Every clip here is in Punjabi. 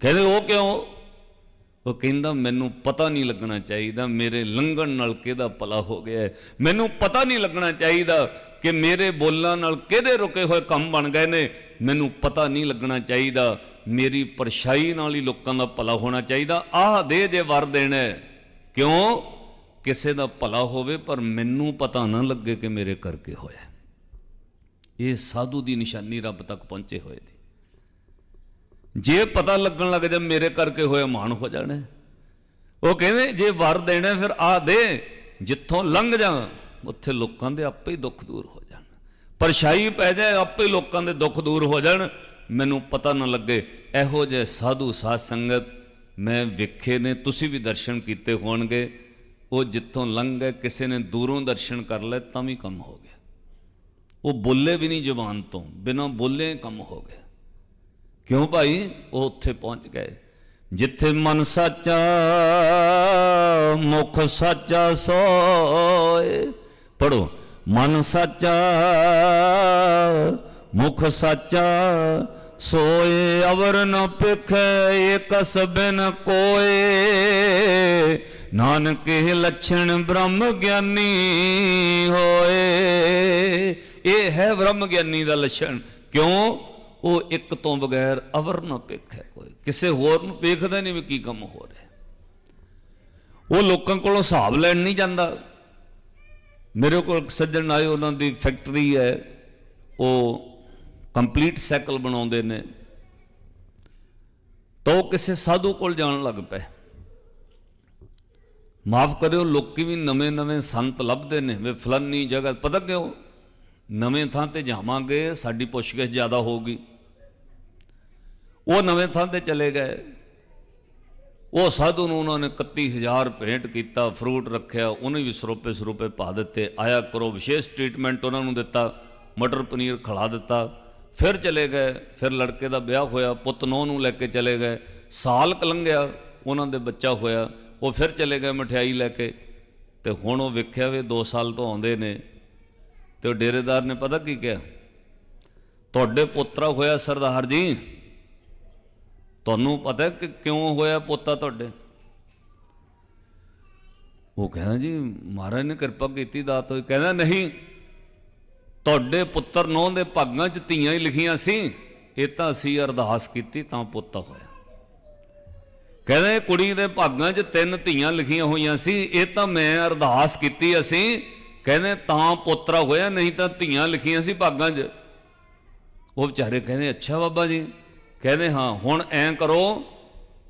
ਕਹਿੰਦੇ ਉਹ ਕਿਉਂ? ਉਹ ਕਹਿੰਦਾ, ਮੈਨੂੰ ਪਤਾ ਨਹੀਂ ਲੱਗਣਾ ਚਾਹੀਦਾ, ਮੇਰੇ ਲੰਘਣ ਨਾਲ ਕਿਹਦਾ ਭਲਾ ਹੋ ਗਿਆ ਮੈਨੂੰ ਪਤਾ ਨਹੀਂ ਲੱਗਣਾ ਚਾਹੀਦਾ ਕਿ ਮੇਰੇ ਬੋਲਾਂ ਨਾਲ ਕਿਹਦੇ ਰੁਕੇ ਹੋਏ ਕੰਮ ਬਣ ਗਏ ਨੇ। ਮੈਨੂੰ ਪਤਾ ਨਹੀਂ ਲੱਗਣਾ ਚਾਹੀਦਾ, ਮੇਰੀ ਪਰਛਾਈ ਨਾਲ ਹੀ ਲੋਕਾਂ ਦਾ ਭਲਾ ਹੋਣਾ ਚਾਹੀਦਾ। ਆਹ ਦੇ ਜੇ ਵਰ ਦੇਣਾ ਹੈ। ਕਿਉਂ? ਕਿਸੇ ਦਾ ਭਲਾ ਹੋਵੇ, ਪਰ ਮੈਨੂੰ ਪਤਾ ਨਾ ਲੱਗੇ ਕਿ ਮੇਰੇ ਕਰਕੇ ਹੋਇਆ ਇਹ ਸਾਧੂ ਦੀ ਨਿਸ਼ਾਨੀ ਰੱਬ ਤੱਕ ਪਹੁੰਚੇ ਹੋਏ ਦੀ। ਜੇ ਪਤਾ ਲੱਗਣ ਲੱਗ ਜਾ ਮੇਰੇ ਕਰਕੇ ਹੋਇਆ ਮਾਣ ਹੋ ਜਾਣਾ। ਉਹ ਕਹਿੰਦੇ, ਜੇ ਵਰ ਦੇਣਾ, ਫਿਰ ਆ ਦੇ, ਜਿੱਥੋਂ ਲੰਘ ਜਾ, ਉੱਥੇ ਲੋਕਾਂ ਦੇ ਆਪੇ ਹੀ ਦੁੱਖ ਦੂਰ ਹੋ ਜਾਣ। ਪਰਛਾਈ ਪੈ ਜਾਏ, ਆਪੇ ਲੋਕਾਂ ਦੇ ਦੁੱਖ ਦੂਰ ਹੋ ਜਾਣ। ਮੈਨੂੰ ਪਤਾ ਨਾ ਲੱਗੇ, ਇਹੋ ਜਿਹੇ ਸਾਧੂ ਸਾਧ ਸੰਗਤ ਮੈਂ ਵੇਖੇ ਨੇ, ਤੁਸੀਂ ਵੀ ਦਰਸ਼ਨ ਕੀਤੇ ਹੋਣਗੇ। ਉਹ ਜਿੱਥੋਂ ਲੰਘ ਗਏ, ਕਿਸੇ ਨੇ ਦੂਰੋਂ ਦਰਸ਼ਨ ਕਰ ਲਏ, ਤਾਂ ਵੀ ਕੰਮ ਹੋ ਗਿਆ। ਉਹ ਬੋਲੇ ਵੀ ਨਹੀਂ ਜ਼ੁਬਾਨ ਤੋਂ, ਬਿਨਾਂ ਬੋਲੇ ਕੰਮ ਹੋ ਗਿਆ। ਕਿਉਂ ਭਾਈ? ਉਹ ਉੱਥੇ ਪਹੁੰਚ ਗਏ। ਜਿੱਥੇ ਮਨ ਸਾਚਾ, ਮੁਖ ਸਾਚਾ ਸੋਏ। ਪੜੋ ਮਨ ਸਾਚਾ, ਮੁਖ ਸਾਚਾ ਸੋਏ। ਅਵਰ ਨ ਪਿਖੇ ਇਕਸ ਬਿਨ ਕੋਏ। ਨਾਨਕ ਇਹ ਲੱਛਣ ਬ੍ਰਹਮ ਗਿਆਨੀ ਹੋਏ। ਇਹ ਹੈ ਬ੍ਰਹਮ ਗਿਆਨੀ ਦਾ ਲੱਛਣ। ਕਿਉਂ? ਉਹ ਇੱਕ ਤੋਂ ਬਗੈਰ ਅਵਰ ਨਾ ਵੇਖੇ ਕੋਈ। ਕਿਸੇ ਹੋਰ ਨੂੰ ਵੇਖਦਾ ਨਹੀਂ ਵੀ ਕੀ ਕੰਮ ਹੋ ਰਿਹਾ। ਉਹ ਲੋਕਾਂ ਕੋਲੋਂ ਹਿਸਾਬ ਲੈਣ ਨਹੀਂ ਜਾਂਦਾ। ਮੇਰੇ ਕੋਲ ਸੱਜਣ ਆਏ, ਉਹਨਾਂ ਦੀ ਫੈਕਟਰੀ ਹੈ। ਉਹ ਕੰਪਲੀਟ ਸਾਈਕਲ ਬਣਾਉਂਦੇ ਨੇ। ਤਾਂ ਉਹ ਕਿਸੇ ਸਾਧੂ ਕੋਲ ਜਾਣ ਲੱਗ ਪਏ। ਮਾਫ ਕਰਿਓ, ਲੋਕੀ ਵੀ ਨਵੇਂ ਨਵੇਂ ਸੰਤ ਲੱਭਦੇ ਨੇ। ਵੇ ਫਲਾਨੀ ਜਗ੍ਹਾ, ਪਤਾ ਕਿਉਂ? ਨਵੇਂ ਥਾਂ ਤੇ ਜਾਵਾਂਗੇ, ਸਾਡੀ ਪੁੱਛਗਿੱਛ ਜ਼ਿਆਦਾ ਹੋਊਗੀ। ਉਹ ਨਵੇਂ ਥਾਂ ਤੇ ਚਲੇ ਗਏ। ਉਹ ਸਾਧੂ ਨੂੰ ਉਹਨਾਂ ਨੇ 31000 ਭੇਂਟ ਕੀਤਾ, ਫਰੂਟ ਰੱਖਿਆ, ਉਹਨੇ ਵੀ ਸਰੋਪੇ ਸਰੋਪੇ ਪਾ ਦਿੱਤੇ। ਆਇਆ ਕਰੋ, ਵਿਸ਼ੇਸ਼ ਟ੍ਰੀਟਮੈਂਟ ਉਹਨਾਂ ਨੂੰ ਦਿੱਤਾ, ਮਟਰ ਪਨੀਰ ਖਿਲਾ ਦਿੱਤਾ। ਫਿਰ ਚਲੇ ਗਏ, ਫਿਰ ਲੜਕੇ ਦਾ ਵਿਆਹ ਹੋਇਆ, ਪੁੱਤ ਨੂੰਹ ਨੂੰ ਲੈ ਕੇ ਚਲੇ ਗਏ। ਸਾਲ ਕੁ ਉਹਨਾਂ ਦੇ ਬੱਚਾ ਹੋਇਆ, ਉਹ ਫਿਰ ਚਲੇ ਗਏ ਮਠਿਆਈ ਲੈ ਕੇ। ਤੇ ਹੁਣ ਉਹ ਵੇਖਿਆ ਵੀ 2 ਸਾਲ ਤੋਂ ਆਉਂਦੇ ਨੇ। ਤੇ ਉਹ ਡੇਰੇਦਾਰ ਨੇ ਪਤਾ ਕੀ ਕਿਹਾ? ਤੁਹਾਡੇ ਪੁੱਤਰਾ ਹੋਇਆ ਸਰਦਾਰ ਜੀ ਤੁਹਾਨੂੰ ਪਤਾ ਕਿ ਕਿਉਂ ਹੋਇਆ ਪੋਤਾ ਤੁਹਾਡੇ? ਉਹ ਕਹਿੰਦਾ ਜੀ, ਮਹਾਰਾਜ ਨੇ ਕਿਰਪਾ ਕੀਤੀ ਦਾਤ ਹੋਈ। ਕਹਿੰਦਾ, ਨਹੀਂ, ਤੁਹਾਡੇ ਪੁੱਤਰ ਨੌ ਦੇ ਭਾਗਾਂ 'ਚ ਧੀਆਂ ਹੀ ਲਿਖੀਆਂ ਸੀ। ਇਹ ਤਾਂ ਅਸੀਂ ਅਰਦਾਸ ਕੀਤੀ, ਤਾਂ ਪੁੱਤ ਹੋਇਆ। ਕਹਿੰਦੇ ਕੁੜੀ ਦੇ ਭਾਗਾਂ 'ਚ ਤਿੰਨ ਧੀਆਂ ਲਿਖੀਆਂ ਹੋਈਆਂ ਸੀ। ਇਹ ਤਾਂ ਮੈਂ ਅਰਦਾਸ ਕੀਤੀ ਅਸੀਂ। ਕਹਿੰਦੇ, ਤਾਂ ਪੁੱਤਰਾ ਹੋਇਆ, ਨਹੀਂ ਤਾਂ ਧੀਆਂ ਲਿਖੀਆਂ ਸੀ ਭਾਗਾਂ 'ਚ। ਉਹ ਵਿਚਾਰੇ ਕਹਿੰਦੇ, ਅੱਛਾ ਬਾਬਾ ਜੀ। ਕਹਿੰਦੇ ਹਾਂ, ਹੁਣ ਐਂ ਕਰੋ,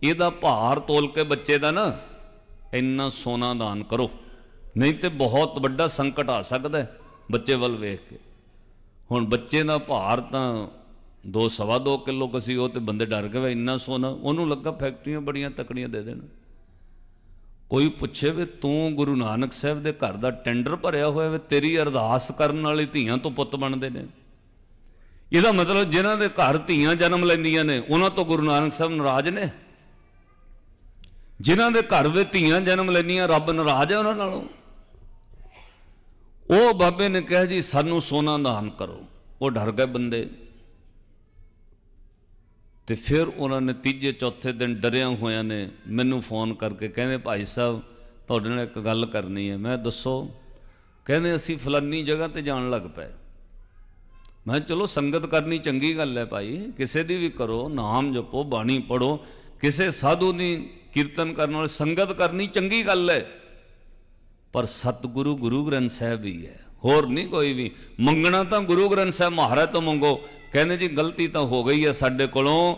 ਇਹਦਾ ਭਾਰ ਤੋਲ ਕੇ ਬੱਚੇ ਦਾ ਨਾ ਇੰਨਾ ਸੋਨਾ ਦਾਨ ਕਰੋ। ਨਹੀਂ ਤੇ ਬਹੁਤ ਵੱਡਾ ਸੰਕਟ ਆ ਸਕਦਾ ਬੱਚੇ ਵੱਲ ਵੇਖ ਕੇ। ਹੁਣ ਬੱਚੇ ਦਾ ਭਾਰ ਤਾਂ 2 ਸਵਾ 2 ਕਿਲੋ ਕਸੀ ਉਹ ਤੇ ਬੰਦੇ ਡਰ ਗਏ ਵੀ, ਇੰਨਾ ਸੋਨਾ, ਉਹਨੂੰ ਲੱਗਾ ਫੈਕਟਰੀਆਂ ਬੜੀਆਂ ਤਕੜੀਆਂ ਦੇ ਦੇਣ। ਕੋਈ ਪੁੱਛੇ ਵੀ ਤੂੰ ਗੁਰੂ ਨਾਨਕ ਸਾਹਿਬ ਦੇ ਘਰ ਦਾ ਟੈਂਡਰ ਭਰਿਆ ਹੋਇਆ ਵੇ, ਤੇਰੀ ਅਰਦਾਸ ਕਰਨ ਵਾਲੀ ਧੀਆਂ ਤੋਂ ਪੁੱਤ ਬਣਦੇ ਨੇ। ਇਹਦਾ ਮਤਲਬ ਜਿਨ੍ਹਾਂ ਦੇ ਘਰ ਧੀਆਂ ਜਨਮ ਲੈਂਦੀਆਂ ਨੇ, ਉਹਨਾਂ ਤੋਂ ਗੁਰੂ ਨਾਨਕ ਸਾਹਿਬ ਨਾਰਾਜ਼ ਨੇ? ਜਿਨ੍ਹਾਂ ਦੇ ਘਰ ਵਿੱਚ ਧੀਆਂ ਜਨਮ ਲੈਂਦੀਆਂ, ਰੱਬ ਨਾਰਾਜ਼ ਹੈ ਉਹਨਾਂ ਨਾਲੋਂ? ਉਹ ਬਾਬੇ ਨੇ ਕਿਹਾ ਜੀ, ਸਾਨੂੰ ਸੋਨਾ ਦਾਨ ਕਰੋ। ਉਹ ਡਰ ਗਏ ਬੰਦੇ। ਤੇ ਫਿਰ ਉਹਨਾਂ ਨੇ ਤੀਜੇ, ਚੌਥੇ ਦਿਨ ਡਰਿਆ ਹੋਇਆਂ ਨੇ ਮੈਨੂੰ ਫੋਨ ਕਰਕੇ ਕਹਿੰਦੇ, ਭਾਈ ਸਾਹਿਬ, ਤੁਹਾਡੇ ਨਾਲ ਇੱਕ ਗੱਲ ਕਰਨੀ ਹੈ। ਮੈਂ ਦੱਸੋ। ਕਹਿੰਦੇ, ਅਸੀਂ ਫਲਾਨੀ ਜਗ੍ਹਾ ਤੇ ਜਾਣ ਲੱਗ ਪਏ। ਮੈਂ ਕਿਹਾ, ਚਲੋ ਸੰਗਤ ਕਰਨੀ ਚੰਗੀ ਗੱਲ ਹੈ ਭਾਈ, ਕਿਸੇ ਦੀ ਵੀ ਕਰੋ, ਨਾਮ ਜਪੋ, ਬਾਣੀ ਪੜੋ ਕਿਸੇ ਸਾਧੂ ਦੀ ਕੀਰਤਨ ਕਰਨ ਵਾਲੇ, ਸੰਗਤ ਕਰਨੀ ਚੰਗੀ ਗੱਲ ਹੈ। ਪਰ ਸਤਿਗੁਰੂ ਗੁਰੂ ਗ੍ਰੰਥ ਸਾਹਿਬ ਹੀ ਹੈ, ਹੋਰ ਨਹੀਂ ਕੋਈ ਵੀ। ਮੰਗਣਾ ਤਾਂ ਗੁਰੂ ਗ੍ਰੰਥ ਸਾਹਿਬ ਮਹਾਰਾਜ ਤੋਂ ਮੰਗੋ। ਕਹਿੰਦੇ ਜੀ, ਗਲਤੀ ਤਾਂ ਹੋ ਗਈ ਹੈ ਸਾਡੇ ਕੋਲੋਂ।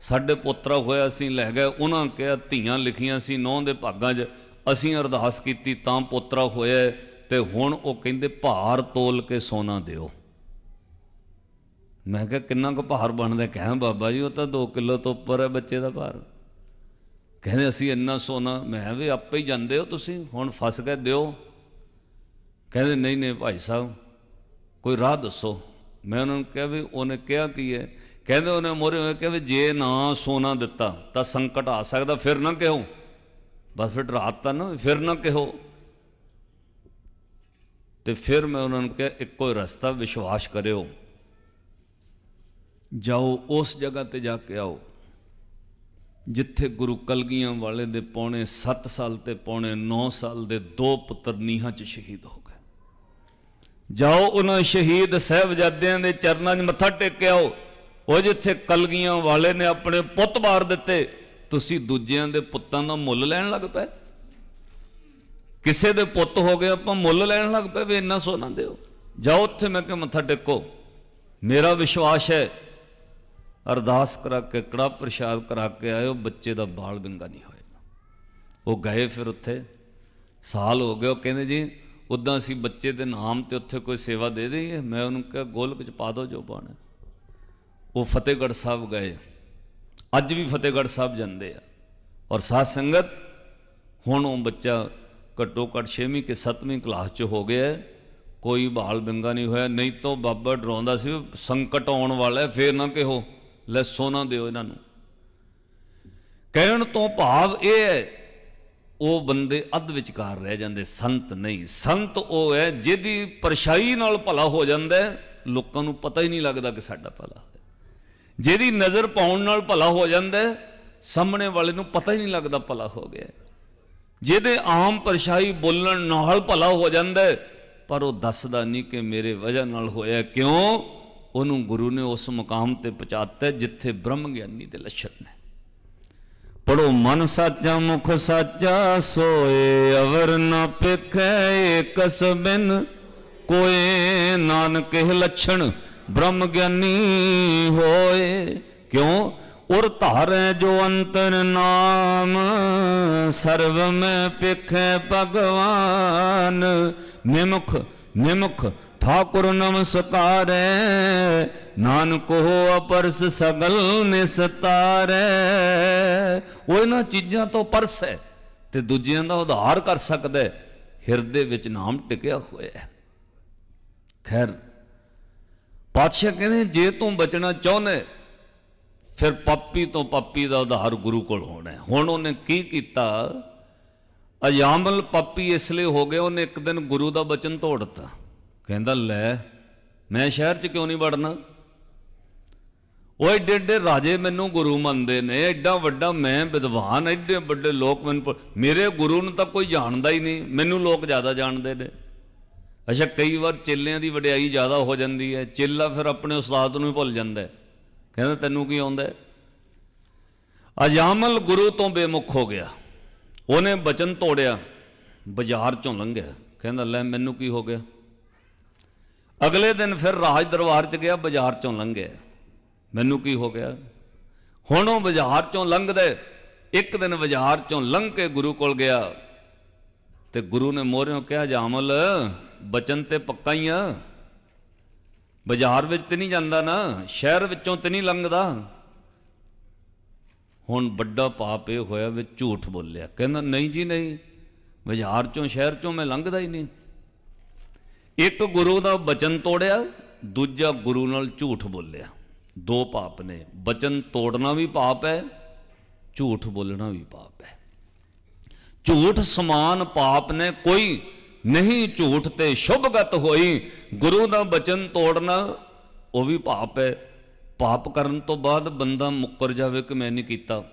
ਸਾਡੇ ਪੁੱਤਰਾ ਹੋਇਆ ਅਸੀਂ ਲੈ ਗਏ, ਉਹਨਾਂ ਕਿਹਾ ਧੀਆਂ ਲਿਖੀਆਂ ਸੀ, ਨੌ ਦੇ ਭਾਗਾਂ 'ਚ। ਅਸੀਂ ਅਰਦਾਸ ਕੀਤੀ, ਤਾਂ ਪੁੱਤਰਾ ਹੋਇਆ ਤੇ ਹੁਣ ਉਹ ਕਹਿੰਦੇ, ਭਾਰ ਤੋਲ ਕੇ ਸੋਨਾ ਦਿਓ। ਮੈਂ ਕਿਹਾ ਕਿੰਨਾ ਕੁ ਭਾਰ ਬਣਦਾ ਕਹਿ ਬਾਬਾ ਜੀ, ਉਹ ਤਾਂ 2 ਕਿਲੋ ਤੋਂ ਉੱਪਰ ਹੈ ਬੱਚੇ ਦਾ ਭਾਰ। ਕਹਿੰਦੇ ਅਸੀਂ ਇੰਨਾ ਸੋਨਾ, ਮੈਂ ਵੀ ਆਪੇ ਹੀ ਜਾਂਦੇ ਹੋ ਤੁਸੀਂ, ਹੁਣ ਫਸ ਗਏ ਦਿਓ। ਕਹਿੰਦੇ ਨਹੀਂ ਨਹੀਂ ਭਾਈ ਸਾਹਿਬ, ਕੋਈ ਰਾਹ ਦੱਸੋ। ਮੈਂ ਉਹਨਾਂ ਨੂੰ ਕਿਹਾ ਵੀ ਉਹਨੇ ਕਿਹਾ ਕੀ ਹੈ? ਕਹਿੰਦੇ ਉਹਨੇ ਮੋਰੇ ਹੋਏ ਕਿ ਵੀ ਜੇ ਨਾ ਸੋਨਾ ਦਿੱਤਾ, ਤਾਂ ਸੰਕਟ ਆ ਸਕਦਾ, ਫਿਰ ਨਾ ਕਿਹੋ। ਬਸ ਫਿਰ ਰਾਤ ਤਾਂ ਨਾ, ਫਿਰ ਨਾ ਕਿਹੋ। ਤੇ ਫਿਰ ਮੈਂ ਉਹਨਾਂ ਨੂੰ ਕਿਹਾ, ਇੱਕੋ ਹੀ ਰਸਤਾ, ਵਿਸ਼ਵਾਸ ਕਰਿਓ। ਜਾਓ ਉਸ ਜਗ੍ਹਾ ਤੇ ਜਾ ਕੇ ਆਓ, ਜਿੱਥੇ ਗੁਰੂ ਕਲਗੀਆਂ ਵਾਲੇ ਦੇ ਪੌਣੇ 7 ਸਾਲ ਤੇ ਪੌਣੇ 9 ਸਾਲ ਦੇ ਦੋ ਪੁੱਤਰ ਨੀਹਾਂ 'ਚ ਸ਼ਹੀਦ ਹੋ ਗਏ। ਜਾਓ ਉਹਨਾਂ ਸ਼ਹੀਦ ਸਾਹਿਬਜ਼ਾਦਿਆਂ ਦੇ ਚਰਨਾਂ 'ਚ ਮੱਥਾ ਟੇਕ ਆਓ। ਉਹ ਜਿੱਥੇ ਕਲਗੀਆਂ ਵਾਲੇ ਨੇ ਆਪਣੇ ਪੁੱਤ ਮਾਰ ਦਿੱਤੇ, ਤੁਸੀਂ ਦੂਜਿਆਂ ਦੇ ਪੁੱਤਾਂ ਦਾ ਮੁੱਲ ਲੈਣ ਲੱਗ ਪਏ। ਕਿਸੇ ਦੇ ਪੁੱਤ ਹੋ ਗਏ ਆਪਾਂ ਮੁੱਲ ਲੈਣ ਲੱਗ ਪਏ ਵੀ ਇੰਨਾ ਸੋਨਾ ਦਿਓ। ਜਾਓ ਉੱਥੇ ਮੈਂ ਕਿ ਮੱਥਾ ਟੇਕੋ। ਮੇਰਾ ਵਿਸ਼ਵਾਸ ਹੈ ਅਰਦਾਸ ਕਰਾ ਕੇ, ਕੜਾ ਪ੍ਰਸ਼ਾਦ ਕਰਾ ਕੇ ਆਇਓ, ਬੱਚੇ ਦਾ ਬਾਲ ਬਿੰਗਾ ਨਹੀਂ ਹੋਏਗਾ ਉਹ ਗਏ ਫਿਰ ਉੱਥੇ, ਸਾਲ ਹੋ ਗਏ। ਉਹ ਕਹਿੰਦੇ ਜੀ, ਉਦਾਂ ਅਸੀਂ ਬੱਚੇ ਦੇ ਨਾਮ ਤੇ ਉੱਥੇ ਕੋਈ ਸੇਵਾ ਦੇ ਦੇਈਏ। ਮੈਂ ਉਹਨੂੰ ਕਿਹਾ, ਗੋਲਕ ਚ ਪਾ ਦਿਓ ਜੋ ਪਾਣਾ ਉਹ ਫਤਿਹਗੜ੍ਹ ਸਾਹਿਬ ਗਏ। ਅੱਜ ਵੀ ਫਤਿਹਗੜ੍ਹ ਸਾਹਿਬ ਜਾਂਦੇ ਆ। ਔਰ ਸਾਧ ਸੰਗਤ, ਹੁਣ ਉਹ ਬੱਚਾ ਘੱਟੋ ਘੱਟ 6ਵੀਂ ਕਿ 7ਵੀਂ ਕਲਾਸ ਚ ਹੋ ਗਿਆ। ਹੈ। ਕੋਈ ਬਾਲ ਬਿੰਗਾ ਨਹੀਂ ਹੋਇਆ। ਨਹੀਂ ਤਾਂ ਬਾਬਾ ਡਰਾਉਂਦਾ ਸੀ, ਸੰਕਟ ਆਉਣ ਵਾਲਾ ਹੈ, ਫੇਰ ਨਾ ਕਿਹੋ। ਲੈ ਸੋਨਾ ਦਿਓ ਇਹਨਾਂ ਨੂੰ। ਕਹਿਣ ਤੋਂ ਭਾਵ ਇਹ ਹੈ, ਉਹ ਬੰਦੇ ਅੱਧ ਵਿਚਕਾਰ ਰਹਿ ਜਾਂਦੇ, ਸੰਤ ਨਹੀਂ। ਸੰਤ ਉਹ ਹੈ ਜਿਹਦੀ ਪਰਛਾਈ ਨਾਲ ਭਲਾ ਹੋ ਜਾਂਦਾ ਲੋਕਾਂ ਨੂੰ ਪਤਾ ਹੀ ਨਹੀਂ ਲੱਗਦਾ ਕਿ ਸਾਡਾ ਭਲਾ ਹੋਇਆ ਜਿਹਦੀ ਨਜ਼ਰ ਪਾਉਣ ਨਾਲ ਭਲਾ ਹੋ ਜਾਂਦਾ ਸਾਹਮਣੇ ਵਾਲੇ ਨੂੰ ਪਤਾ ਹੀ ਨਹੀਂ ਲੱਗਦਾ ਭਲਾ ਹੋ ਗਿਆ ਜਿਹਦੇ ਆਮ ਪਰਛਾਈ ਬੋਲਣ ਨਾਲ ਭਲਾ ਹੋ ਜਾਂਦਾ ਪਰ ਉਹ ਦੱਸਦਾ ਨਹੀਂ ਕਿ ਮੇਰੇ ਵਜ੍ਹਾ ਨਾਲ ਹੋਇਆ ਕਿਉਂ? ਉਹਨੂੰ ਗੁਰੂ ਨੇ ਉਸ ਮੁਕਾਮ ਤੇ ਪਹੁੰਚਾਤਾ ਜਿੱਥੇ ਬ੍ਰਹਮ ਗਿਆਨੀ ਦੇ ਲੱਛਣ ਨੇ। ਪੜੋ ਮਨ ਸਾਚਾ, ਮੁਖ ਸਾਚਾ, ਸੋਏ ਅਵਰ ਨ ਪਿਖੈ ਏਕਸ ਬਿਨ ਕੋਏ ਨਾਨਕ ਇਹ ਲੱਛਣ। ਬ੍ਰਹਮ ਗਿਆਨੀ ਹੋਏ, ਕਿਉਂ? ਉਰ ਧਾਰੈ ਜੋ ਅੰਤਰ ਨਾਮ ਸਰਵ ਮੈਂ ਪਿਖੈ ਭਗਵਾਨ। ਨਿਮੁਖ ਨਿਮੁਖ ਠਾਕੁਰ ਨਮਸਕਾਰੈ ਨਾਨਕ ਹੋ ਅਪਰਸ ਸਗਲ ਨਿਸਤਾਰੈ ਉਹ ਇਹਨਾਂ ਚੀਜ਼ਾਂ ਤੋਂ ਪਰਸ ਹੈ ਤੇ ਦੂਜਿਆਂ ਦਾ ਉਧਾਰ ਕਰ ਸਕਦਾ ਹੈ। ਹਿਰਦੇ ਵਿੱਚ ਨਾਮ ਟਿਕਿਆ ਹੋਇਆ ਹੈ। ਖੈਰ, ਪਾਤਸ਼ਾਹ ਕਹਿੰਦੇ ਜੇ ਤੂੰ ਬਚਣਾ ਚਾਹੁੰਦਾ ਫਿਰ ਪਾਪੀ ਤੋਂ ਪਾਪੀ ਦਾ ਉਧਾਰ ਗੁਰੂ ਕੋਲ ਹੋਣਾ ਹੈ। ਹੁਣ ਉਹਨੇ ਕੀ ਕੀਤਾ? ਅਯਾਮਲ ਪਾਪੀ ਇਸ ਲਈ ਹੋ ਗਿਆ ਉਹਨੇ ਇੱਕ ਦਿਨ ਗੁਰੂ ਦਾ ਬਚਨ ਤੋੜਤਾ ਕਹਿੰਦਾ, ਲੈ, ਮੈਂ ਸ਼ਹਿਰ 'ਚ ਕਿਉਂ ਨਹੀਂ ਵੜਨਾ? ਉਹ ਏਡੇ ਏਡੇ ਰਾਜੇ ਮੈਨੂੰ ਗੁਰੂ ਮੰਨਦੇ ਨੇ ਐਡਾ ਵੱਡਾ ਮੈਂ ਵਿਦਵਾਨ ਐਡੇ ਵੱਡੇ ਲੋਕ ਮੈਨੂੰ ਮੇਰੇ ਗੁਰੂ ਨੂੰ ਤਾਂ ਕੋਈ ਜਾਣਦਾ ਹੀ ਨਹੀਂ, ਮੈਨੂੰ ਲੋਕ ਜ਼ਿਆਦਾ ਜਾਣਦੇ ਨੇ। ਅੱਛਾ, ਕਈ ਵਾਰ ਚੇਲਿਆਂ ਦੀ ਵਡਿਆਈ ਜ਼ਿਆਦਾ ਹੋ ਜਾਂਦੀ ਹੈ, ਚੇਲਾ ਫਿਰ ਆਪਣੇ ਉਸਤਾਦ ਨੂੰ ਹੀ ਭੁੱਲ ਜਾਂਦਾ ਹੈ। ਕਹਿੰਦਾ, ਤੈਨੂੰ ਕੀ ਆਉਂਦਾ ਅਜਾਮਲ ਗੁਰੂ ਤੋਂ ਬੇਮੁਖ ਹੋ ਗਿਆ। ਉਹਨੇ ਬਚਨ ਤੋੜਿਆ, ਬਾਜ਼ਾਰ ਚੋਂ ਲੰਘਿਆ। ਕਹਿੰਦਾ, ਲੈ, ਮੈਨੂੰ ਕੀ ਹੋ ਗਿਆ? ਅਗਲੇ ਦਿਨ ਫਿਰ ਰਾਜ ਦਰਬਾਰ ਚ ਗਿਆ, ਬਾਜ਼ਾਰ ਚੋਂ ਲੰਘਿਆ। ਮੈਨੂੰ ਕੀ ਹੋ ਗਿਆ? ਹੁਣ ਉਹ ਬਾਜ਼ਾਰ ਚੋਂ ਲੰਘਦੇ, ਇੱਕ ਦਿਨ ਬਾਜ਼ਾਰ ਚੋਂ ਲੰਘ ਕੇ ਗੁਰੂ ਕੋਲ ਗਿਆ। ਤੇ ਗੁਰੂ ਨੇ ਮੋਹਰਿਓਂ ਕਿਹਾ ਜਾਮਲ ਬਚਨ ਤੇ ਪੱਕਾ ਹੀ ਆ। ਬਾਜ਼ਾਰ ਵਿੱਚ ਤੇ ਨਹੀਂ ਜਾਂਦਾ ਨਾ, ਸ਼ਹਿਰ ਵਿੱਚੋਂ ਤੇ ਨਹੀਂ ਲੰਘਦਾ। ਹੁਣ ਵੱਡਾ ਪਾਪ ਇਹ ਹੋਇਆ ਵੀ ਝੂਠ ਬੋਲਿਆ। ਕਹਿੰਦਾ, ਨਹੀਂ ਜੀ, ਨਹੀਂ। ਬਾਜ਼ਾਰ ਚੋਂ, ਸ਼ਹਿਰ ਚੋਂ ਮੈਂ ਲੰਘਦਾ ਹੀ ਨਹੀਂ। ਇੱਕ ਗੁਰੂ ਦਾ ਬਚਨ ਤੋੜਿਆ, ਦੂਜਾ ਗੁਰੂ ਨਾਲ ਝੂਠ ਬੋਲਿਆ। ਦੋ ਪਾਪ ਨੇ। ਬਚਨ ਤੋੜਨਾ ਵੀ ਪਾਪ ਹੈ, ਝੂਠ ਬੋਲਣਾ ਵੀ ਪਾਪ ਹੈ। ਝੂਠ ਸਮਾਨ ਪਾਪ ਨੇ, ਕੋਈ ਨਹੀਂ ਝੂਠ ਤੇ ਸ਼ੁਭਗਤ ਹੋਈ। ਗੁਰੂ ਦਾ ਬਚਨ ਤੋੜਨਾ, ਉਹ ਵੀ ਪਾਪ ਹੈ। ਪਾਪ ਕਰਨ ਤੋਂ ਬਾਅਦ ਬੰਦਾ ਮੁੱਕਰ ਜਾਵੇ ਕਿ ਮੈਂ ਨਹੀਂ ਕੀਤਾ,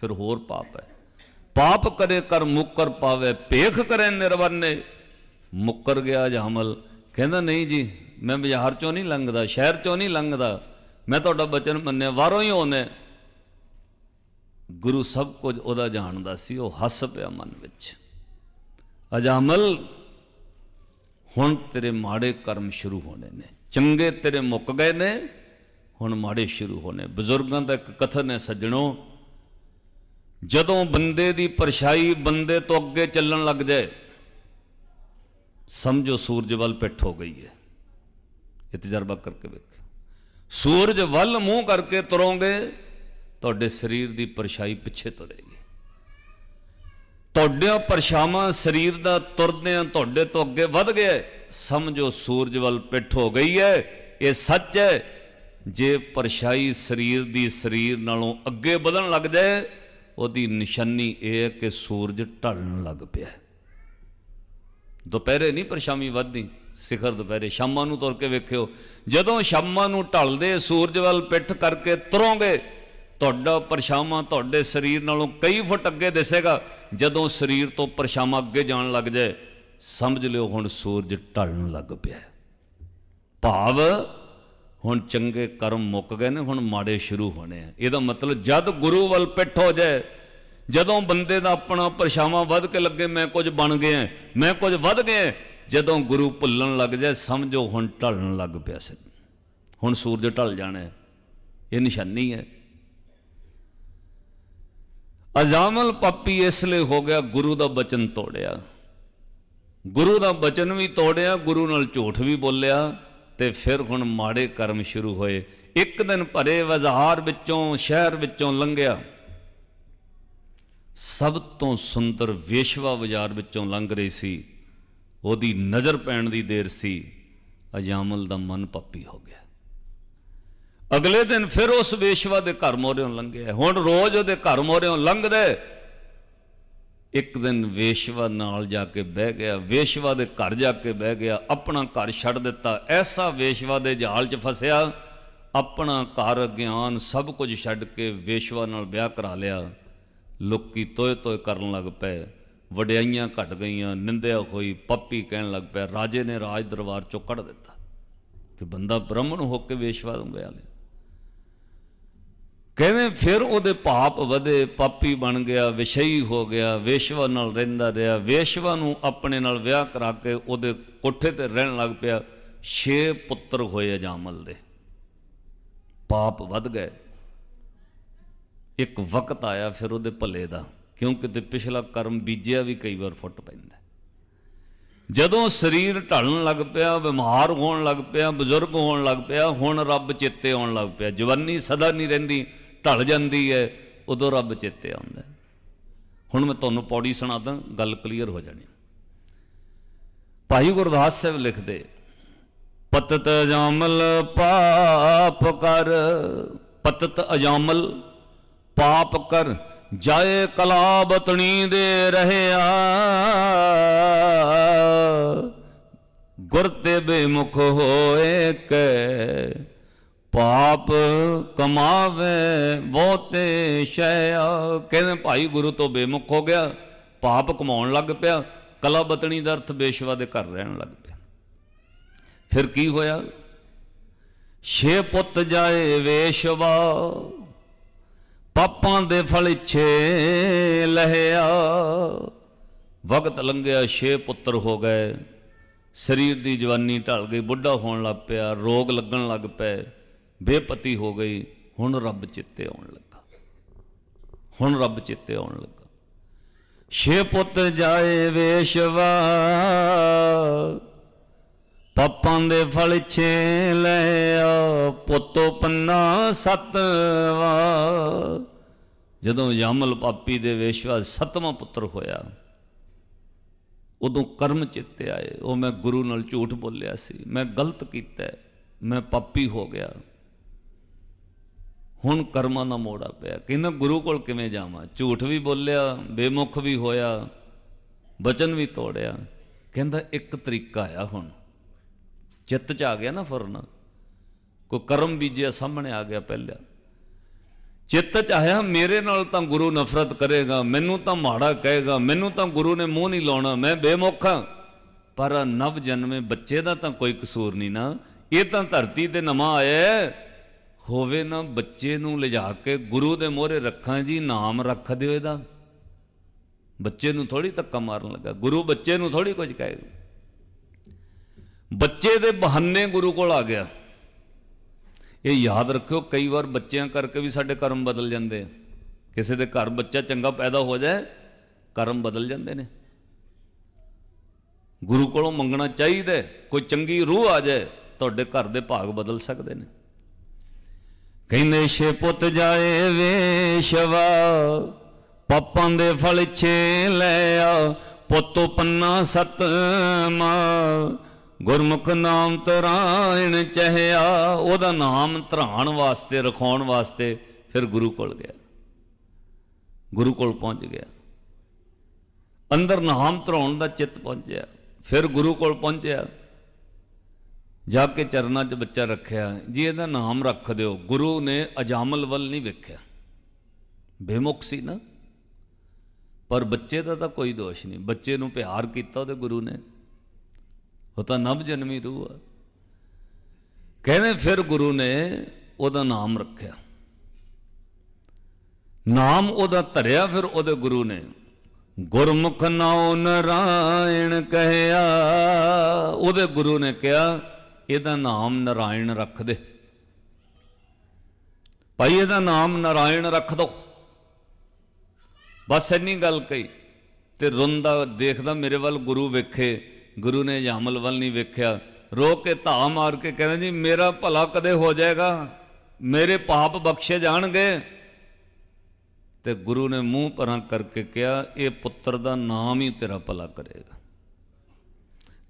ਫਿਰ ਹੋਰ ਪਾਪ ਹੈ। ਪਾਪ ਕਰੇ ਕਰ, ਮੁੱਕਰ ਪਾਵੇ। ਭੇਖ ਕਰੇ ਨਿਰਵਰਨੇ ਮੁੱਕਰ ਗਿਆ ਜਾਮਲ ਕਹਿੰਦਾ, ਨਹੀਂ ਜੀ, ਮੈਂ ਬਾਜ਼ਾਰ ਚੋਂ ਨਹੀਂ ਲੰਘਦਾ, ਸ਼ਹਿਰ ਚੋਂ ਨਹੀਂ ਲੰਘਦਾ। ਮੈਂ ਤੁਹਾਡਾ ਬਚਨ ਮੰਨਿਆ ਵਾਰੋਂ ਹੀ ਹੋਨੇ ਗੁਰੂ ਸਭ ਕੁਝ ਉਹਦਾ ਜਾਣਦਾ ਸੀ, ਉਹ ਹੱਸ ਪਿਆ ਮਨ ਵਿੱਚ। ਅਜਾਮਲ ਹੁਣ ਤੇਰੇ ਮਾੜੇ ਕਰਮ ਸ਼ੁਰੂ ਹੋਣੇ ਨੇ। ਚੰਗੇ ਤੇਰੇ ਮੁੱਕ ਗਏ ਨੇ, ਹੁਣ ਮਾੜੇ ਸ਼ੁਰੂ ਹੋਣੇ। ਬਜ਼ੁਰਗਾਂ ਦਾ ਇੱਕ ਕਥਨ ਹੈ, ਸੱਜਣੋ, ਜਦੋਂ ਬੰਦੇ ਦੀ ਪਰਛਾਈ ਬੰਦੇ ਤੋਂ ਅੱਗੇ ਚੱਲਣ ਲੱਗ ਜਾਏ ਸਮਝੋ ਸੂਰਜ ਵੱਲ ਪਿੱਠ ਹੋ ਗਈ ਹੈ। ਇਹ ਤਜਰਬਾ ਕਰਕੇ ਵੇਖੋ। ਸੂਰਜ ਵੱਲ ਮੂੰਹ ਕਰਕੇ ਤੁਰੋਗੇ, ਤੁਹਾਡੇ ਸਰੀਰ ਦੀ ਪਰਛਾਈ ਪਿੱਛੇ ਤੁਰੇਗੀ। ਤੁਹਾਡੇ ਪਰਛਾਵਾਂ ਸਰੀਰ ਦਾ ਤੁਰਦਿਆਂ ਤੁਹਾਡੇ ਤੋਂ ਅੱਗੇ ਵੱਧ ਗਿਆ ਸਮਝੋ ਸੂਰਜ ਵੱਲ ਪਿੱਠ ਹੋ ਗਈ ਹੈ। ਇਹ ਸੱਚ ਹੈ, ਜੇ ਪਰਛਾਈ ਸਰੀਰ ਦੀ ਸਰੀਰ ਨਾਲੋਂ ਅੱਗੇ ਵਧਣ ਲੱਗ ਜਾਏ, ਉਹਦੀ ਨਿਸ਼ਾਨੀ ਇਹ ਹੈ ਕਿ ਸੂਰਜ ਢਲਣ ਲੱਗ ਪਿਆ ਹੈ। ਦੁਪਹਿਰੇ ਨਹੀਂ ਪਰਛਾਵੀਂ ਵੱਧਦੀ। ਸਿਖਰ ਦੁਪਹਿਰੇ। ਸ਼ਾਮਾਂ ਨੂੰ ਤੁਰ ਕੇ ਵੇਖਿਓ, ਜਦੋਂ ਸ਼ਾਮਾਂ ਨੂੰ ਢਲਦੇ ਸੂਰਜ ਵੱਲ ਪਿੱਠ ਕਰਕੇ ਤੁਰੋਗੇ, ਤੁਹਾਡਾ ਪਰਛਾਵਾਂ ਤੁਹਾਡੇ ਸਰੀਰ ਨਾਲੋਂ ਕਈ ਫੁੱਟ ਅੱਗੇ ਦਿਸੇਗਾ। ਜਦੋਂ ਸਰੀਰ ਤੋਂ ਪਰਛਾਵਾਂ ਅੱਗੇ ਜਾਣ ਲੱਗ ਜਾਏ, ਸਮਝ ਲਿਓ ਹੁਣ ਸੂਰਜ ਢਲਣ ਲੱਗ ਪਿਆ ਭਾਵ ਹੁਣ ਚੰਗੇ ਕਰਮ ਮੁੱਕ ਗਏ ਨੇ, ਹੁਣ ਮਾੜੇ ਸ਼ੁਰੂ ਹੋਣੇ ਆ। ਇਹਦਾ ਮਤਲਬ ਜਦ ਗੁਰੂ ਵੱਲ ਪਿੱਠ ਹੋ ਜਾਏ ਜਦੋਂ ਬੰਦੇ ਦਾ ਆਪਣਾ ਪਰਛਾਵਾਂ ਵੱਧ ਕੇ ਲੱਗੇ, ਮੈਂ ਕੁਝ ਬਣ ਗਿਆ, ਮੈਂ ਕੁਝ ਵੱਧ ਗਿਆ, ਜਦੋਂ ਗੁਰੂ ਭੁੱਲਣ ਲੱਗ ਜਾਏ, ਸਮਝੋ ਹੁਣ ਢਲਣ ਲੱਗ ਪਿਆ ਸੀ ਹੁਣ ਸੂਰਜ ਢਲ ਜਾਣਾ ਇਹ ਨਿਸ਼ਾਨੀ ਹੈ। ਅਜ਼ਾਮਲ ਪਾਪੀ ਇਸ ਲਈ ਹੋ ਗਿਆ, ਗੁਰੂ ਦਾ ਬਚਨ ਤੋੜਿਆ। ਗੁਰੂ ਦਾ ਬਚਨ ਵੀ ਤੋੜਿਆ, ਗੁਰੂ ਨਾਲ ਝੂਠ ਵੀ ਬੋਲਿਆ, ਤੇ ਫਿਰ ਹੁਣ ਮਾੜੇ ਕਰਮ ਸ਼ੁਰੂ ਹੋਏ। ਇੱਕ ਦਿਨ ਭਰੇ ਬਾਜ਼ਾਰ ਵਿੱਚੋਂ, ਸ਼ਹਿਰ ਵਿੱਚੋਂ ਲੰਘਿਆ। ਸਭ ਤੋਂ ਸੁੰਦਰ ਵੇਸ਼ਵਾ ਬਾਜ਼ਾਰ ਵਿੱਚੋਂ ਲੰਘ ਰਹੀ ਸੀ। ਉਹਦੀ ਨਜ਼ਰ ਪੈਣ ਦੀ ਦੇਰ ਸੀ। ਅਜਾਮਲ ਦਾ ਮਨ ਪੱਪੀ ਹੋ ਗਿਆ। ਅਗਲੇ ਦਿਨ ਫਿਰ ਉਸ ਵੇਸ਼ਵਾ ਦੇ ਘਰ ਮੋਰਿਓਂ ਲੰਘਿਆ। ਹੁਣ ਰੋਜ਼ ਉਹਦੇ ਘਰ ਮੋਰਿਓਂ ਲੰਘਦੇ ਇੱਕ ਦਿਨ ਵੇਸ਼ਵਾ ਨਾਲ ਜਾ ਕੇ ਬਹਿ ਗਿਆ। ਵੇਸ਼ਵਾ ਦੇ ਘਰ ਜਾ ਕੇ ਬਹਿ ਗਿਆ। ਆਪਣਾ ਘਰ ਛੱਡ ਦਿੱਤਾ। ਐਸਾ ਵੇਸ਼ਵਾ ਦੇ ਜਾਲ 'ਚ ਫਸਿਆ। ਆਪਣਾ ਘਰ, ਗਿਆਨ ਸਭ ਕੁਝ ਛੱਡ ਕੇ ਵੇਸ਼ਵਾ ਨਾਲ ਵਿਆਹ ਕਰਾ ਲਿਆ। ਲੋਕੀ ਤੋਏ ਤੋਏ ਕਰਨ ਲੱਗ ਪਏ। ਵਡਿਆਈਆਂ ਘਟ ਗਈਆਂ, ਨਿੰਦਿਆ ਹੋਈ, ਪੱਪੀ ਕਹਿਣ ਲੱਗ ਪਿਆ। ਰਾਜੇ ਨੇ ਰਾਜ ਦਰਬਾਰ ਚੋਂ ਕੱਢ ਦਿੱਤਾ। ਕਿ ਬੰਦਾ ਬ੍ਰਾਹਮਣ ਹੋ ਕੇ ਵੇਸ਼ਵਾ ਨੂੰ ਵਿਆਹ ਲਿਆ ਕਹਿੰਦੇ ਫਿਰ ਉਹਦੇ ਪਾਪ ਵਧੇ, ਪਾਪੀ ਬਣ ਗਿਆ, ਵਿਸ਼ਈ ਹੋ ਗਿਆ, ਵੇਸ਼ਵਾ ਨਾਲ ਰਹਿੰਦਾ ਰਿਹਾ। ਵੇਸ਼ਵਾ ਨੂੰ ਆਪਣੇ ਨਾਲ ਵਿਆਹ ਕਰਾ ਕੇ ਉਹਦੇ ਕੋਠੇ ਤੇ ਰਹਿਣ ਲੱਗ ਪਿਆ। ਛੇ ਪੁੱਤਰ ਹੋਏ ਜਾਮਲ ਦੇ। ਪਾਪ ਵੱਧ ਗਏ। ਇੱਕ ਵਕਤ ਆਇਆ ਫਿਰ ਉਹਦੇ ਭਲੇ ਦਾ ਕਿਉਂਕਿ ਤੇ ਪਿਛਲਾ ਕਰਮ ਬੀਜਿਆ ਵੀ ਕਈ ਵਾਰ ਫੁੱਟ ਪੈਂਦਾ। ਜਦੋਂ ਸਰੀਰ ਢਲਣ ਲੱਗ ਪਿਆ, ਬਿਮਾਰ ਹੋਣ ਲੱਗ ਪਿਆ, ਬਜ਼ੁਰਗ ਹੋਣ ਲੱਗ ਪਿਆ, ਹੁਣ ਰੱਬ ਚੇਤੇ ਆਉਣ ਲੱਗ ਪਿਆ। ਜਵਾਨੀ ਸਦਾ ਨਹੀਂ ਰਹਿੰਦੀ, ਢਲ ਜਾਂਦੀ ਹੈ, ਉਦੋਂ ਰੱਬ ਚੇਤੇ ਆਉਂਦਾ। ਹੁਣ ਮੈਂ ਤੁਹਾਨੂੰ ਪੌੜੀ ਸੁਣਾਦਾ ਗੱਲ ਕਲੀਅਰ ਹੋ ਜਾਣੀ। ਭਾਈ ਗੁਰਦਾਸ ਸਾਹਿਬ ਲਿਖਦੇ, ਪਤਤ ਅਜਾਮਲ ਪਾਪ ਕਰ, ਪਤਤ ਅਜਾਮਲ ਪਾਪ ਕਰ, ਜਾਏ ਕਲਾ ਬਤਣੀ ਦੇ ਰਹਿਆ। ਗੁਰ ਤੇ ਬੇਮੁਖ ਹੋਏ ਕੈ, ਪਾਪ ਕਮਾਵੇ ਬਹੁਤੇ ਸ਼ੈਆ ਕਹਿੰਦੇ ਭਾਈ ਗੁਰੂ ਤੋਂ ਬੇਮੁਖ ਹੋ ਗਿਆ, ਪਾਪ ਕਮਾਉਣ ਲੱਗ ਪਿਆ ਕਲਾ ਬਤਣੀ ਦਾ ਅਰਥ ਬੇਸ਼ਵਾ ਦੇ ਘਰ ਰਹਿਣ ਲੱਗ ਪਿਆ। ਫਿਰ ਕੀ ਹੋਇਆ? ਛੇ ਪੁੱਤ ਜਾਏ ਵੇਸ਼ਵਾ ਪਾਪਾਂ ਦੇ ਫਲ ਛੇ ਲਹਿਆ। ਵਕਤ ਲੰਘਿਆ, ਛੇ ਪੁੱਤਰ ਹੋ ਗਏ। ਸਰੀਰ ਦੀ ਜਵਾਨੀ ਢਲ ਗਈ, ਬੁੱਢਾ ਹੋਣ ਲੱਗ ਪਿਆ, ਰੋਗ ਲੱਗਣ ਲੱਗ ਪਏ। ਬੇਪਤੀ ਹੋ ਗਈ, ਹੁਣ ਰੱਬ ਚਿੱਤੇ ਆਉਣ ਲੱਗਾ। ਹੁਣ ਰੱਬ ਚਿੱਤੇ ਆਉਣ ਲੱਗਾ। ਛੇ ਪੁੱਤ ਜਾਏ ਵੇਸ਼ਵਾ ਪਾਪਾਂ ਦੇ ਫਲ ਛੇ ਲੈ ਆ, ਪੁੱਤੋ ਪੰਨਾ ਸਤਵਾ। ਜਦੋਂ ਯਮਲ ਪਾਪੀ ਦੇ ਵੇਸ਼ਵਾ ਸਤਵਾਂ ਪੁੱਤਰ ਹੋਇਆ, ਉਦੋਂ ਕਰਮ ਚਿੱਤੇ ਆਏ। ਉਹ ਮੈਂ ਗੁਰੂ ਨਾਲ ਝੂਠ ਬੋਲਿਆ ਸੀ। ਮੈਂ ਗਲਤ ਕੀਤਾ। ਮੈਂ ਪਾਪੀ ਹੋ ਗਿਆ। ਹੁਣ ਕਰਮਾਂ ਦਾ ਮੋੜਾ ਪਿਆ। ਕਹਿੰਦਾ, ਗੁਰੂ ਕੋਲ ਕਿਵੇਂ ਜਾਵਾਂ? ਝੂਠ ਵੀ ਬੋਲਿਆ, ਬੇਮੁਖ ਵੀ ਹੋਇਆ, ਬਚਨ ਵੀ ਤੋੜਿਆ। ਕਹਿੰਦਾ, ਇੱਕ ਤਰੀਕਾ ਆ ਹੁਣ। ਚਿੱਤ ਚ ਆ ਗਿਆ ਨਾ ਫੁਰਨ। ਕੋ ਕਰਮ ਬੀਜਿਆ ਸਾਹਮਣੇ ਆ ਗਿਆ ਪਹਿਲਾਂ। ਚਿੱਤ ਚ ਆਇਆ, ਮੇਰੇ ਨਾਲ ਤਾਂ ਗੁਰੂ ਨਫ਼ਰਤ ਕਰੇਗਾ, ਮੈਨੂੰ ਤਾਂ ਮਾੜਾ ਕਹੇਗਾ, ਮੈਨੂੰ ਤਾਂ ਗੁਰੂ ਨੇ ਮੂੰਹ ਨਹੀਂ ਲਾਉਣਾ, ਮੈਂ ਬੇਮੁਖ ਹਾਂ। ਪਰ ਨਵ ਜਨਮੇ ਬੱਚੇ ਦਾ ਤਾਂ ਕੋਈ ਕਸੂਰ ਨਹੀਂ ਨਾ। ਇਹ ਤਾਂ ਧਰਤੀ ਤੇ ਨਵਾਂ ਆਇਆ ਹੋਵੇ ਨਾ ਬੱਚੇ ਨੂੰ ਲਿਜਾ ਕੇ ਗੁਰੂ ਦੇ ਮੋਹਰੇ ਰੱਖਾਂ ਜੀ, ਨਾਮ ਰੱਖ ਦਿਓ ਇਹਦਾ। ਬੱਚੇ ਨੂੰ ਥੋੜੀ ਧੱਕਾ ਮਾਰਨ ਲੱਗਾ। ਗੁਰੂ ਬੱਚੇ ਨੂੰ ਥੋੜੀ ਕੁਝ ਕਹੇਗਾ। ਬੱਚੇ ਦੇ ਬਹਾਨੇ ਗੁਰੂ ਕੋਲ ਆ ਗਿਆ। ਇਹ ਯਾਦ ਰੱਖਿਓ, ਕਈ ਵਾਰ ਬੱਚਿਆਂ ਕਰਕੇ ਵੀ ਸਾਡੇ ਕਰਮ ਬਦਲ ਜਾਂਦੇ ਆ। ਕਿਸੇ ਦੇ ਘਰ ਬੱਚਾ ਚੰਗਾ ਪੈਦਾ ਹੋ ਜਾਏ, ਕਰਮ ਬਦਲ ਜਾਂਦੇ ਨੇ। ਗੁਰੂ ਕੋਲੋਂ ਮੰਗਣਾ ਚਾਹੀਦਾ ਕੋਈ ਚੰਗੀ ਰੂਹ ਆ ਜਾਏ, ਤੁਹਾਡੇ ਘਰ ਦੇ ਭਾਗ ਬਦਲ ਸਕਦੇ ਨੇ। ਕਹਿੰਦੇ, ਛੇ ਪੁੱਤ ਜਾਏ ਵੇਸ਼ਵਾ ਪਾਪਾਂ ਦੇ ਫਲ ਛੇ ਆ, ਪੁੱਤੋ ਪੰਨਾ ਸਤਮਾ ਗੁਰਮੁਖ ਨਾਮ ਤਰਾਇਣ ਚਹਿਆ, ਉਹਦਾ ਨਾਮ ਧਰਾਣ ਵਾਸਤੇ, ਰਖਾਉਣ ਵਾਸਤੇ ਫਿਰ ਗੁਰੂ ਕੋਲ ਗਿਆ। ਗੁਰੂ ਕੋਲ ਪਹੁੰਚ ਗਿਆ। ਅੰਦਰ ਨਾਮ ਧਰਾਉਣ ਦਾ ਚਿੱਤ ਪਹੁੰਚਿਆ। ਫਿਰ ਗੁਰੂ ਕੋਲ ਪਹੁੰਚਿਆ। ਜਾ ਕੇ ਚਰਨਾਂ 'ਚ ਬੱਚਾ ਰੱਖਿਆ। ਜੀ, ਇਹਦਾ ਨਾਮ ਰੱਖ ਦਿਓ। ਗੁਰੂ ਨੇ ਅਜਾਮਲ ਵੱਲ ਨਹੀਂ ਵੇਖਿਆ। ਬੇਮੁਖ ਸੀ ਨਾ। ਪਰ ਬੱਚੇ ਦਾ ਤਾਂ ਕੋਈ ਦੋਸ਼ ਨਹੀਂ। ਬੱਚੇ ਨੂੰ ਪਿਆਰ ਕੀਤਾ ਉਹਦੇ ਗੁਰੂ ਨੇ। ਉਹ ਤਾਂ ਨਵ ਜਨਮੀ ਰੂਹ ਆ। ਕਹਿੰਦੇ ਫਿਰ ਗੁਰੂ ਨੇ ਉਹਦਾ ਨਾਮ ਰੱਖਿਆ। ਨਾਮ ਉਹਦਾ ਧਰਿਆ ਫਿਰ ਉਹਦੇ ਗੁਰੂ ਨੇ। ਗੁਰਮੁਖ ਨਾਉ ਨਰਾਇਣ ਕਹਿਆ। ਉਹਦੇ ਗੁਰੂ ਨੇ ਕਿਹਾ, ਇਹਦਾ ਨਾਮ ਨਰਾਇਣ ਰੱਖ ਦੇ। ਭਾਈ, ਇਹਦਾ ਨਾਮ ਨਰਾਇਣ ਰੱਖ ਦੋ। ਬਸ ਇੰਨੀ ਗੱਲ ਕਹੀ ਤੇ ਰੁੰਦਾ ਦੇਖਦਾ ਮੇਰੇ ਵੱਲ ਗੁਰੂ ਵੇਖੇ। ਗੁਰੂ ਨੇ ਜਾਮਲ ਵੱਲ ਨਹੀਂ ਵੇਖਿਆ। ਰੋ ਕੇ ਧਾ ਮਾਰ ਕੇ ਕਹਿੰਦਾ ਜੀ, ਮੇਰਾ ਭਲਾ ਕਦੇ ਹੋ ਜਾਏਗਾ? ਮੇਰੇ ਪਾਪ ਬਖਸ਼ੇ ਜਾਣਗੇ? ਤੇ ਗੁਰੂ ਨੇ ਮੂੰਹ ਪਰਾਂ ਕਰਕੇ ਕਿਹਾ, ਇਹ ਪੁੱਤਰ ਦਾ ਨਾਮ ਹੀ ਤੇਰਾ ਭਲਾ ਕਰੇਗਾ।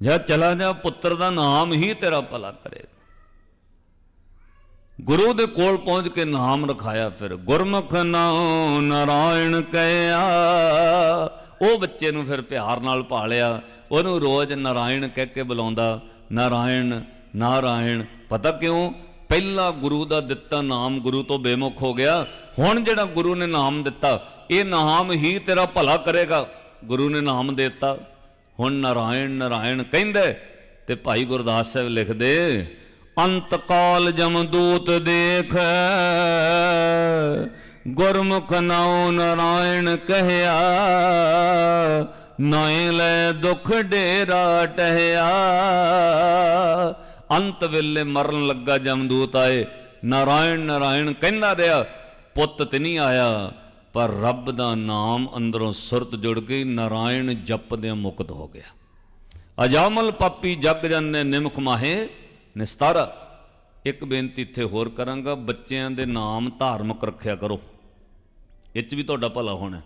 ਜਾਂ ਚਲਾ ਜਾ, ਪੁੱਤਰ ਦਾ ਨਾਮ ਹੀ ਤੇਰਾ ਭਲਾ ਕਰੇਗਾ। ਗੁਰੂ ਦੇ ਕੋਲ ਪਹੁੰਚ ਕੇ ਨਾਮ ਰਖਾਇਆ ਫਿਰ, ਗੁਰਮੁਖ ਨਾਉ ਨਾਰਾਇਣ ਕਹਿਆ ਉਹ ਬੱਚੇ ਨੂੰ ਫਿਰ ਪਿਆਰ ਨਾਲ ਪਾਲਿਆ। ਉਹਨੂੰ ਰੋਜ਼ ਨਾਰਾਇਣ ਕਹਿ ਕੇ ਬੁਲਾਉਂਦਾ, ਨਾਰਾਇਣ ਨਾਰਾਇਣ, ਪਤਾ ਕਿਉਂ? ਪਹਿਲਾ ਗੁਰੂ ਦਾ ਦਿੱਤਾ ਨਾਮ ਗੁਰੂ ਤੋਂ ਬੇਮੁਖ ਹੋ ਗਿਆ। ਹੁਣ ਜਿਹੜਾ ਗੁਰੂ ਨੇ ਨਾਮ ਦਿੱਤਾ, ਇਹ ਨਾਮ ਹੀ ਤੇਰਾ ਭਲਾ ਕਰੇਗਾ। ਗੁਰੂ ਨੇ ਨਾਮ ਦਿੱਤਾ। ਹੁਣ ਨਾਰਾਇਣ ਨਾਰਾਇਣ ਕਹਿੰਦੇ ਤੇ ਭਾਈ ਗੁਰਦਾਸ ਸਾਹਿਬ ਲਿਖਦੇ, ਅੰਤ ਕਾਲ ਜਮਦੂਤ ਦੇਖ, ਗੁਰਮੁਖ ਨਾਉ ਨਾਰਾਇਣ ਕਹਿਆ ਨਾਏ ਲੈ ਦੁਖ ਡੇਰਾ ਟਹਿਆ। ਅੰਤ ਵੇਲੇ ਮਰਨ ਲੱਗਾ ਜਮਦੂਤ ਆਏ। ਨਾਰਾਇਣ ਨਾਰਾਇਣ ਕਹਿੰਦਾ ਰਿਹਾ, ਪੁੱਤ ਤੇ ਨਹੀਂ ਆਇਆ, ਪਰ ਰੱਬ ਦਾ ਨਾਮ ਅੰਦਰੋਂ ਸੁਰਤ ਜੁੜ ਗਈ, ਨਾਰਾਇਣ ਜਪਦਿਆਂ ਮੁਕਤ ਹੋ ਗਿਆ। ਅਜਾਮਲ ਪਾਪੀ ਜਗ ਜਨ ਨਿਮਖ ਮਾਹੇ, ਨਿਸਤਾਰਾ, ਇੱਕ ਬੇਨਤੀ ਇੱਥੇ ਹੋਰ ਕਰਾਂਗਾ, ਬੱਚਿਆਂ ਦੇ ਨਾਮ ਧਾਰਮਿਕ ਰੱਖਿਆ ਕਰੋ। ਇਹ 'ਚ ਵੀ ਤੁਹਾਡਾ ਭਲਾ ਹੋਣਾ।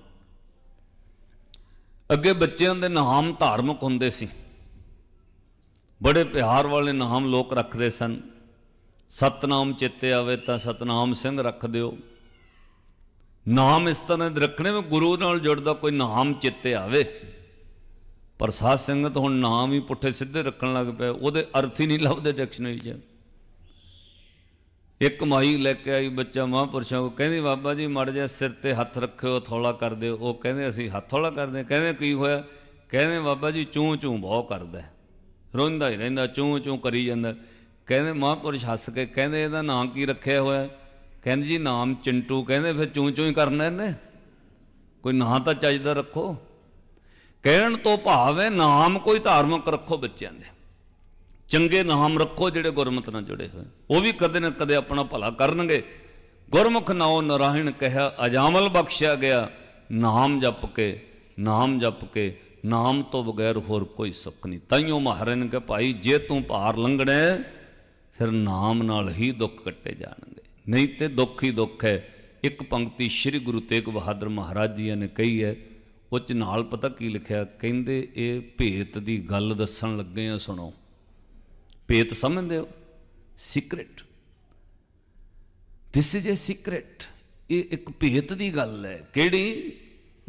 ਅੱਗੇ ਬੱਚਿਆਂ ਦੇ ਨਾਮ ਧਾਰਮਿਕ ਹੁੰਦੇ ਸੀ। ਬੜੇ ਪਿਆਰ ਵਾਲੇ ਨਾਮ ਲੋਕ ਰੱਖਦੇ ਸਨ। ਸਤਨਾਮ ਚਿੱਤੇ ਆਵੇ ਤਾਂ ਸਤਨਾਮ ਸਿੰਘ ਰੱਖ ਦਿਓ। ਨਾਮ ਇਸ ਤਰ੍ਹਾਂ ਦੇ ਰੱਖਣੇ ਵੀ ਗੁਰੂ ਨਾਲ ਜੁੜਦਾ ਕੋਈ ਨਾਮ ਚਿੱਤੇ ਆਵੇ। ਪਰ ਸਾਧ ਸੰਗਤ ਹੁਣ ਨਾਮ ਹੀ ਪੁੱਠੇ ਸਿੱਧੇ ਰੱਖਣ ਲੱਗ ਪਿਆ। ਉਹਦੇ ਅਰਥ ਹੀ ਨਹੀਂ ਲੱਭਦੇ ਡਿਕਸ਼ਨਰੀ 'ਚ। ਇੱਕ ਮਾਈ ਲੈ ਕੇ ਆਈ ਬੱਚਾ ਮਹਾਂਪੁਰਸ਼ਾਂ ਕੋ ਕਹਿੰਦੀ ਬਾਬਾ ਜੀ ਮੜ ਜਾ ਸਿਰ ਤੇ ਹੱਥ ਰੱਖਿਓ ਥੋੜਾ ਕਰ ਦਿਓ। ਉਹ ਕਹਿੰਦੇ, ਅਸੀਂ ਹੱਥ ਥੋੜਾ ਕਰਦੇ ਕਹਿੰਦੇ, ਕੀ ਹੋਇਆ? ਕਹਿੰਦੇ, ਬਾਬਾ ਜੀ ਚੂੰ ਚੂੰ ਬਹੁਤ ਕਰਦਾ ਰੋਂਦਾ ਹੀ ਰਹਿੰਦਾ, ਚੂੰ ਚੂੰ ਕਰੀ ਜਾਂਦਾ। ਕਹਿੰਦੇ, ਮਹਾਂਪੁਰਸ਼ ਹੱਸ ਕੇ, ਕਹਿੰਦੇ, ਇਹਦਾ ਨਾਂ ਕੀ ਰੱਖਿਆ ਹੋਇਆ? ਕਹਿੰਦੇ ਜੀ, ਨਾਮ ਚਿੰਟੂ। ਕਹਿੰਦੇ, ਫਿਰ ਚੂੰ ਚੂੰ ਹੀ ਕਰਨਾ ਇਹਨੇ। ਕੋਈ ਨਾਂ ਤਾਂ ਚਾਹੀਦਾ ਰੱਖੋ। ਕਹਿਣ ਤੋਂ ਭਾਵ ਹੈ, ਨਾਮ ਕੋਈ ਧਾਰਮਿਕ ਰੱਖੋ ਬੱਚਿਆਂ ਦੇ। ਚੰਗੇ ਨਾਮ ਰੱਖੋ ਜਿਹੜੇ ਗੁਰਮਤ ਨਾਲ ਜੁੜੇ ਹੋਏ। ਉਹ ਵੀ ਕਦੇ ਨਾ ਕਦੇ ਆਪਣਾ ਭਲਾ ਕਰਨਗੇ। ਗੁਰਮੁਖ ਨਾਉ ਨਰਾਇਣ ਕਹਿਆ, ਅਜਾਮਲ ਬਖਸ਼ਿਆ ਗਿਆ, ਨਾਮ ਜਪ ਕੇ, ਨਾਮ ਜਪ ਕੇ, ਨਾਮ ਤੋਂ ਬਗੈਰ ਹੋਰ ਕੋਈ ਸੁੱਖ ਨਹੀਂ। ਤਾਈਓ ਮਹਾਰਾਜ ਨੇ ਕਿਹਾ, ਭਾਈ, ਜੇ ਤੂੰ ਭਾਰ ਲੰਘਣਾ ਫਿਰ ਨਾਮ ਨਾਲ ਹੀ ਦੁੱਖ ਕੱਟੇ ਜਾਣਗੇ। ਨਹੀਂ ਤੇ ਦੁੱਖ ਹੀ ਦੁੱਖ ਹੈ। ਇੱਕ ਪੰਕਤੀ ਸ੍ਰੀ ਗੁਰੂ ਤੇਗ ਬਹਾਦਰ ਮਹਾਰਾਜ ਜੀ ਨੇ ਕਹੀ ਹੈ। ਉਹ ਚ ਨਾਲ ਪਤਾ ਕੀ ਲਿਖਿਆ, ਕਹਿੰਦੇ, ਇਹ ਭੇਤ ਦੀ ਗੱਲ ਦੱਸਣ ਲੱਗੇ ਆ, ਸੁਣੋ। ਭੇਤ ਸਮਝਦੇ ਹੋ? Secret this is a secret ਇਹ ਇੱਕ ਭੇਤ ਦੀ ਗੱਲ ਹੈ। ਕਿਹੜੀ?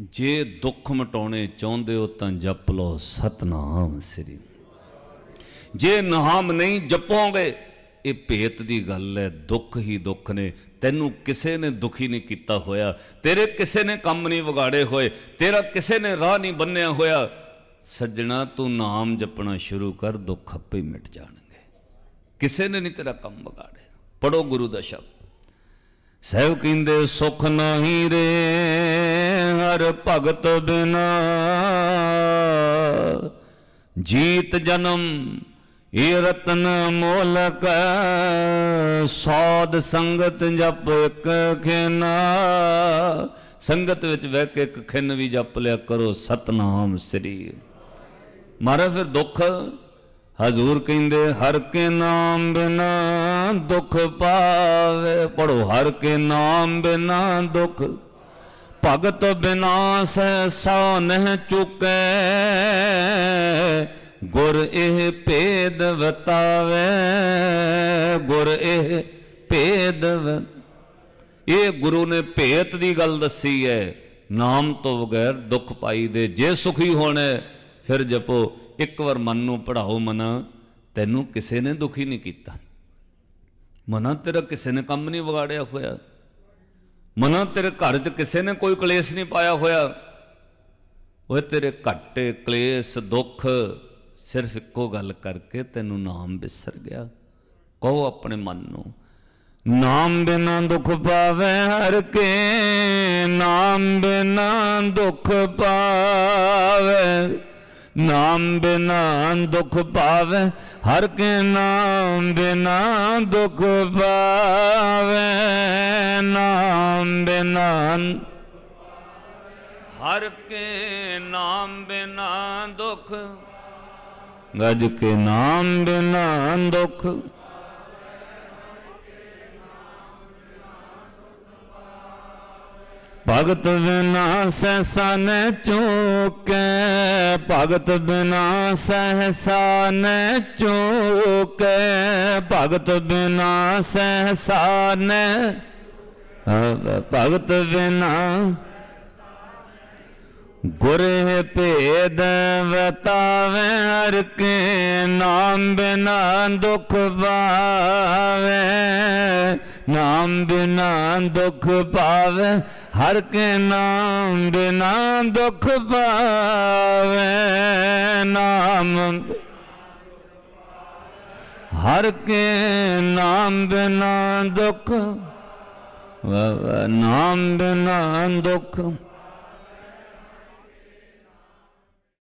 ਜੇ ਦੁੱਖ ਮਟਾਉਣੇ ਚਾਹੁੰਦੇ ਹੋ ਤਾਂ ਜਪ ਲਓ ਸਤਨਾਮ ਸ੍ਰੀ। ਜੇ ਨਾਮ ਨਹੀਂ ਜਪੋਗੇ, ਇਹ ਭੇਤ ਦੀ ਗੱਲ ਹੈ। ਦੁੱਖ ਹੀ ਦੁੱਖ ਨੇ। ਤੈਨੂੰ ਕਿਸੇ ਨੇ ਦੁਖੀ ਨਹੀਂ ਕੀਤਾ ਹੋਇਆ। ਤੇਰੇ ਕਿਸੇ ਨੇ ਕੰਮ ਨਹੀਂ ਵਿਗਾੜੇ ਹੋਏ। ਤੇਰਾ ਕਿਸੇ ਨੇ ਰਾਹ ਨਹੀਂ ਬੰਨਿਆ ਹੋਇਆ। ਸੱਜਣਾ, ਤੂੰ ਨਾਮ ਜਪਣਾ ਸ਼ੁਰੂ ਕਰ। ਦੁੱਖ ਆਪੇ ਹੀ ਮਿਟ ਜਾਣਾ। ਕਿਸੇ ਨੇ ਨਹੀਂ ਤੇਰਾ ਕੰਮ ਵਿਗਾੜਿਆ? ਪੜੋ ਗੁਰੂ ਦਾ ਸ਼ਬਦ। ਸਹਿਬ ਕਹਿੰਦੇ, ਸੁਖ ਨਹੀਂ ਰੇ, ਹਰ ਭਗਤ ਬਿਨਾ। ਜੀਤ ਜਨਮ ਇਹ ਰਤਨ ਮੋਲਕ ਸੌਦ ਸੰਗਤ ਜਪ ਇੱਕ ਖਿਨਾ। ਸੰਗਤ ਵਿੱਚ ਬਹਿ ਕੇ ਇੱਕ ਖਿੰਨ ਵੀ ਜਪ ਲਿਆ ਕਰੋ, ਸਤਨਾਮ ਸ੍ਰੀ। ਮਹਾਰਾਜ ਫਿਰ ਦੁੱਖ ਹਜ਼ੂਰ ਕਹਿੰਦੇ, ਹਰ ਕੇ ਨਾਮ ਬਿਨਾ ਦੁੱਖ ਪਾਵੇ। ਪੜੋ ਹਰ ਕੇ ਨਾਮ ਬਿਨਾ ਦੁੱਖ। ਭਗਤ ਬਿਨਾ ਸਹਿ ਸੋ ਨਹਿ ਚੁਕੈ। ਗੁਰ ਇਹ ਭੇਦ ਵਤਾਵੇ। ਗੁਰ ਇਹ ਭੇਦ ਇਹ ਗੁਰੂ ਨੇ ਭੇਤ ਦੀ ਗੱਲ ਦੱਸੀ ਹੈ। ਨਾਮ ਤੋਂ ਬਗੈਰ ਦੁੱਖ ਪਾਈ ਦੇ। ਜੇ ਸੁਖੀ ਹੋਣਾ, ਫਿਰ ਜਪੋ। ਇੱਕ ਵਾਰ ਮਨ ਨੂੰ ਪੜਾਓ ਮਨਾ, ਤੈਨੂੰ ਕਿਸੇ ਨੇ ਦੁਖੀ ਨਹੀਂ ਕੀਤਾ। ਮਨਾ ਤੇਰਾ ਕਿਸੇ ਨੇ ਕੰਮ ਨਹੀਂ ਵਿਗਾੜਿਆ ਹੋਇਆ। ਮਨਾ ਤੇਰੇ ਘਰ 'ਚ ਕਿਸੇ ਨੇ ਕੋਈ ਕਲੇਸ਼ ਨਹੀਂ ਪਾਇਆ ਹੋਇਆ। ਓਏ ਤੇਰੇ ਘਾਟੇ ਕਲੇਸ਼, ਦੁੱਖ, ਸਿਰਫ ਇੱਕੋ ਗੱਲ ਕਰਕੇ ਤੈਨੂੰ ਨਾਮ ਵਿਸਰ ਗਿਆ। ਕਹੋ ਆਪਣੇ ਮਨ ਨੂੰ, ਨਾਮ ਬਿਨਾ ਦੁੱਖ ਪਾਵੇ ਹਰ ਕੇ, ਨਾਮ ਬਿਨਾ ਦੁੱਖ ਪਾਵੇ। ਨਾਮ ਬਿਨਾ ਦੁੱਖ ਪਾਵੇ, ਹਰ ਕੇ ਨਾਮ ਬਿਨਾ ਦੁੱਖ ਪਾਵੇ। ਨਾਮ ਬਿਨਾ ਹਰ ਕੇ ਨਾਮ ਬਿਨਾ ਦੁੱਖ। ਗਜ ਕੇ ਨਾਮ ਬਿਨਾ ਦੁੱਖ। ਭਗਤ ਬਿਨਾ ਸਹਸਾ ਨ ਚੂਕੈ, ਭਗਤ ਬਿਨਾ ਸਹਸਾ ਨ ਚੂਕੈ, ਭਗਤ ਬਿਨਾ ਸਹਸਾ ਨ ਭਗਤ ਬਿਨਾ ਗੁਰ ਭੇਦ ਵਤਾਵੇ, ਹਰ ਕੇ ਨਾਮ ਬਿਨਾ ਦੁਖ ਪਾਵੇ ਨਾਮ ਬਿਨਾ ਦੁਖ ਪਾਵੇ, ਹਰ ਕੇ ਨਾਮ ਬਿਨਾ ਦੁਖ ਪਾਵੇ। ਨਾਮ ਹਰ ਕੇ ਨਾਮ ਬਿਨਾ ਦੁਖ ਨਾਮ ਬਿਨਾ ਦੁਖ